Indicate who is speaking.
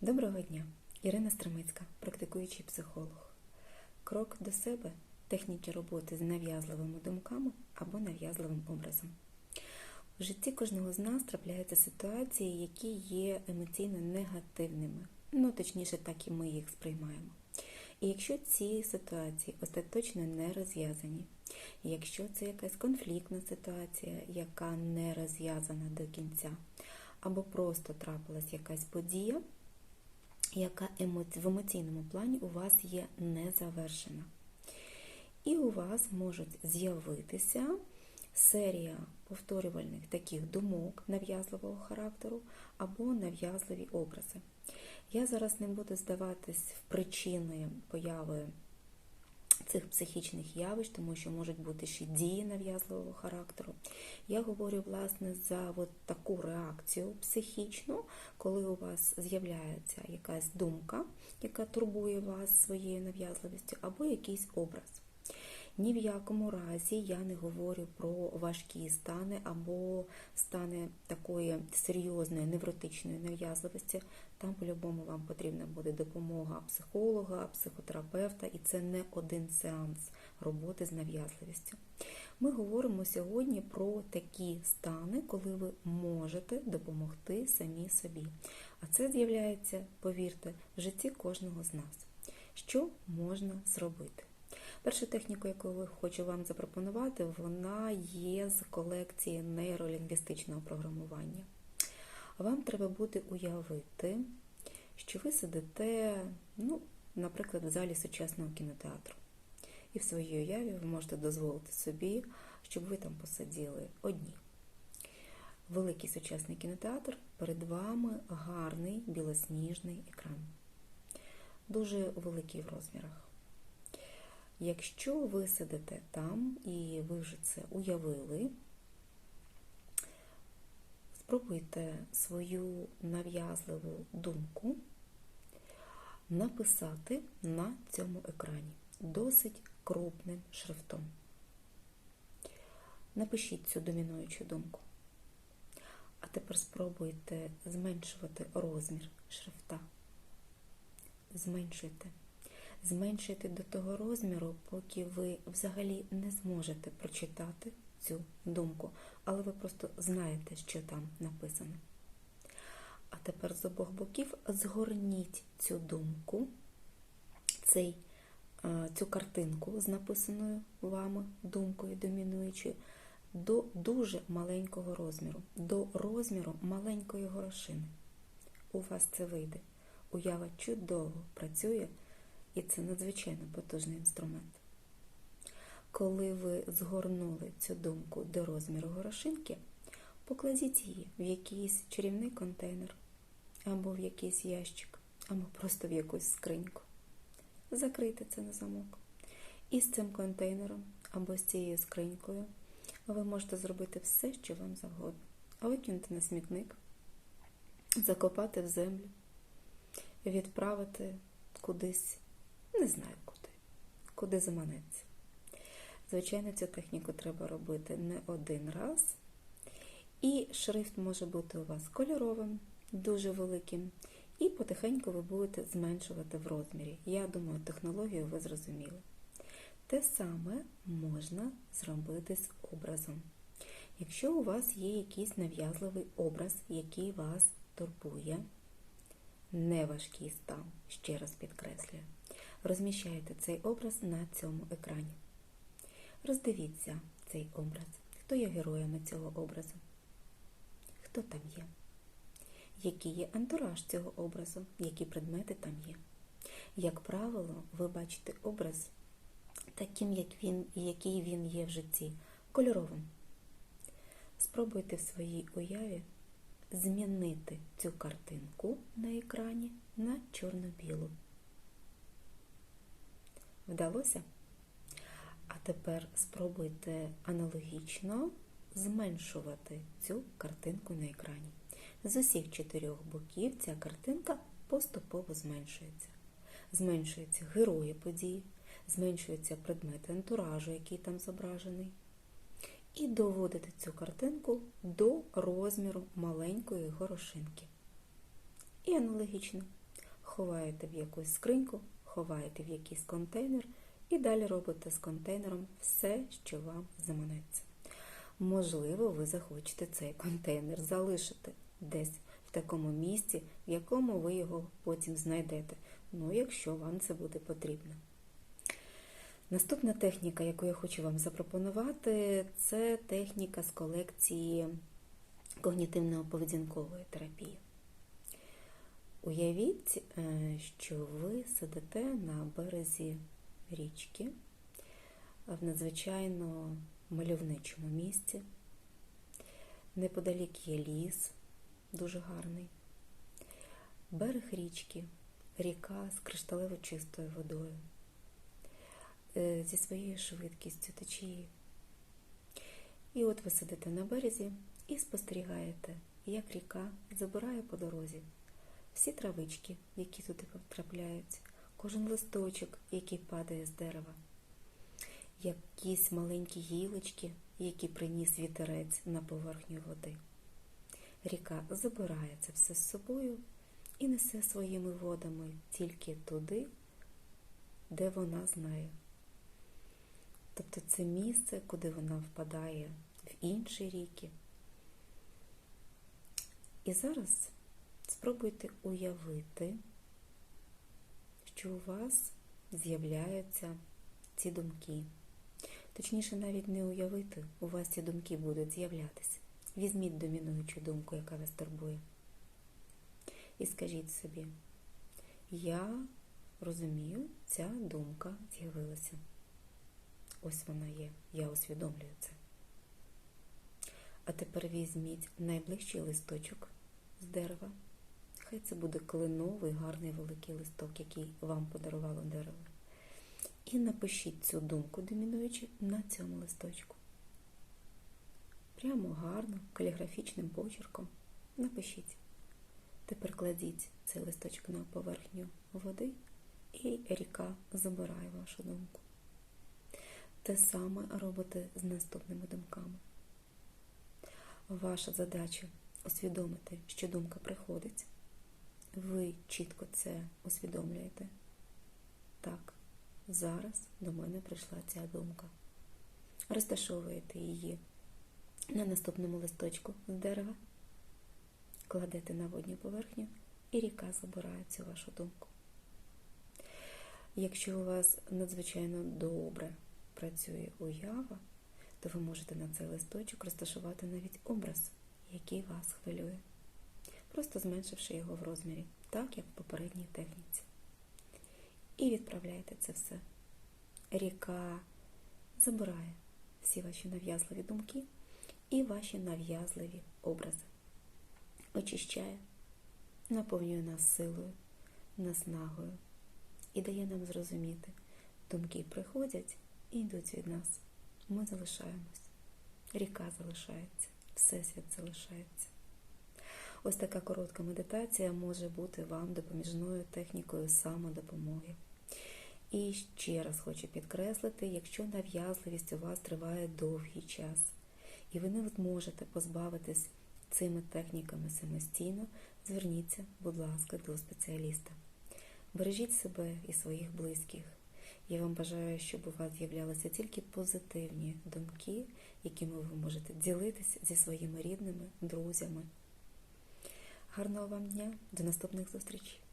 Speaker 1: Доброго дня! Ірина Стремицька, практикуючий психолог. Крок до себе техніки роботи з нав'язливими думками або нав'язливим образом. У житті кожного з нас трапляються ситуації, які є емоційно негативними. Ну, точніше, так і ми їх сприймаємо. І якщо ці ситуації остаточно не розв'язані, якщо це якась конфліктна ситуація, яка не розв'язана до кінця, або просто трапилась якась подія, яка в емоційному плані у вас є незавершена. І у вас можуть з'явитися серія повторювальних таких думок нав'язливого характеру або нав'язливі образи. Я зараз не буду здаватись в причини появи цих психічних явищ, тому що можуть бути ще дії нав'язливого характеру. Я говорю, власне, за от таку реакцію психічну, коли у вас з'являється якась думка, яка турбує вас своєю нав'язливістю, або якийсь образ. Ні в якому разі я не говорю про важкі стани або стани такої серйозної невротичної нав'язливості. Там по-любому вам потрібна буде допомога психолога, психотерапевта, і це не один сеанс роботи з нав'язливістю. Ми говоримо сьогодні про такі стани, коли ви можете допомогти самі собі. А це з'являється, повірте, в житті кожного з нас. Що можна зробити? Першу техніку, яку хочу вам запропонувати, вона є з колекції нейролінгвістичного програмування. Вам треба буде уявити, що ви сидите, ну, наприклад, в залі сучасного кінотеатру. І в своїй уяві ви можете дозволити собі, щоб ви там посиділи одні. Великий сучасний кінотеатр, перед вами гарний білосніжний екран. Дуже великий в розмірах. Якщо ви сидите там і ви вже це уявили, спробуйте свою нав'язливу думку написати на цьому екрані досить крупним шрифтом. Напишіть цю домінуючу думку. А тепер спробуйте зменшувати розмір шрифта. Зменшуйте зменшуйте до того розміру, поки ви взагалі не зможете прочитати цю думку, але ви просто знаєте, що там написано. А тепер з обох боків згорніть цю думку, цей, цю картинку з написаною вами думкою домінуючою, до дуже маленького розміру, до розміру маленької горошини. У вас це вийде. Уява чудово працює. І це надзвичайно потужний інструмент. Коли ви згорнули цю думку до розміру горошинки, покладіть її в якийсь чарівний контейнер, або в якийсь ящик, або просто в якусь скриньку. Закрийте це на замок. І з цим контейнером або з цією скринькою ви можете зробити все, що вам завгодно. Викинути на смітник, закопати в землю, відправити кудись не знаю куди, куди заманеться. Звичайно, цю техніку треба робити не один раз. І шрифт може бути у вас кольоровим, дуже великим. І потихеньку ви будете зменшувати в розмірі. Я думаю, технологію ви зрозуміли. Те саме можна зробити з образом. Якщо у вас є якийсь нав'язливий образ, який вас турбує, неважкий стан, ще раз підкреслюю, розміщайте цей образ на цьому екрані. Роздивіться цей образ. Хто є героями цього образу? Хто там є? Який є антураж цього образу, які предмети там є? Як правило, ви бачите образ таким, як він, який він є в житті, кольоровим. Спробуйте в своїй уяві змінити цю картинку на екрані на чорно-білу. Вдалося? А тепер спробуйте аналогічно зменшувати цю картинку на екрані. З усіх чотирьох боків ця картинка поступово зменшується. Зменшуються герої події, зменшуються предмети антуражу, який там зображений. І доводите цю картинку до розміру маленької горошинки. І аналогічно ховаєте в якусь скриньку, ховаєте в якийсь контейнер і далі робите з контейнером все, що вам заманеться. Можливо, ви захочете цей контейнер залишити десь в такому місці, в якому ви його потім знайдете. Ну, якщо вам це буде потрібно. Наступна техніка, яку я хочу вам запропонувати, це техніка з колекції когнітивно-поведінкової терапії. Уявіть, е, що ви сидите на березі річки в надзвичайно мальовничому місці. Неподалік є ліс, дуже гарний. Берег річки, ріка з кришталево чистою водою, е, зі своєю швидкістю течії. І от ви сидите на березі і спостерігаєте, як ріка забирає по дорозі всі травички, які туди потрапляють, кожен листочок, який падає з дерева, якісь маленькі гілочки, які приніс вітерець на поверхню води. Ріка забирає це все з собою і несе своїми водами тільки туди, де вона знає. Тобто це місце, куди вона впадає в інші ріки. І зараз спробуйте уявити, що у вас з'являються ці думки. Точніше, навіть не уявити, у вас ці думки будуть з'являтися. Візьміть домінуючу думку, яка вас турбує. І скажіть собі, я розумію, ця думка з'явилася. Ось вона є, я усвідомлюю це. А тепер візьміть найближчий листочок з дерева. Хай це буде кленовий, гарний великий листок, який вам подарувало дерево. І напишіть цю думку, домінуючи на цьому листочку. Прямо гарно, каліграфічним почерком. Напишіть. Тепер кладіть цей листочок на поверхню води, і ріка забирає вашу думку. Те саме робите з наступними думками. Ваша задача усвідомити, що думка приходить. Ви чітко це усвідомлюєте. Так, зараз до мене прийшла ця думка. Розташовуєте її на наступному листочку з дерева, кладете на водню поверхню, і ріка забирає цю вашу думку. Якщо у вас надзвичайно добре працює уява, то ви можете на цей листочок розташувати навіть образ, який вас хвилює, просто зменшивши його в розмірі, так як в попередній техніці. І відправляєте це все. Ріка забирає всі ваші нав'язливі думки і ваші нав'язливі образи. Очищає, наповнює нас силою, наснагою і дає нам зрозуміти, думки приходять і йдуть від нас. Ми залишаємось. Ріка залишається, Всесвіт залишається. Ось така коротка медитація може бути вам допоміжною технікою самодопомоги. І ще раз хочу підкреслити, якщо нав'язливість у вас триває довгий час, і ви не зможете позбавитись цими техніками самостійно, зверніться, будь ласка, до спеціаліста. Бережіть себе і своїх близьких. Я вам бажаю, щоб у вас з'являлися тільки позитивні думки, якими ви можете ділитися зі своїми рідними, друзями. Гарного вам дня, до наступних зустрічей!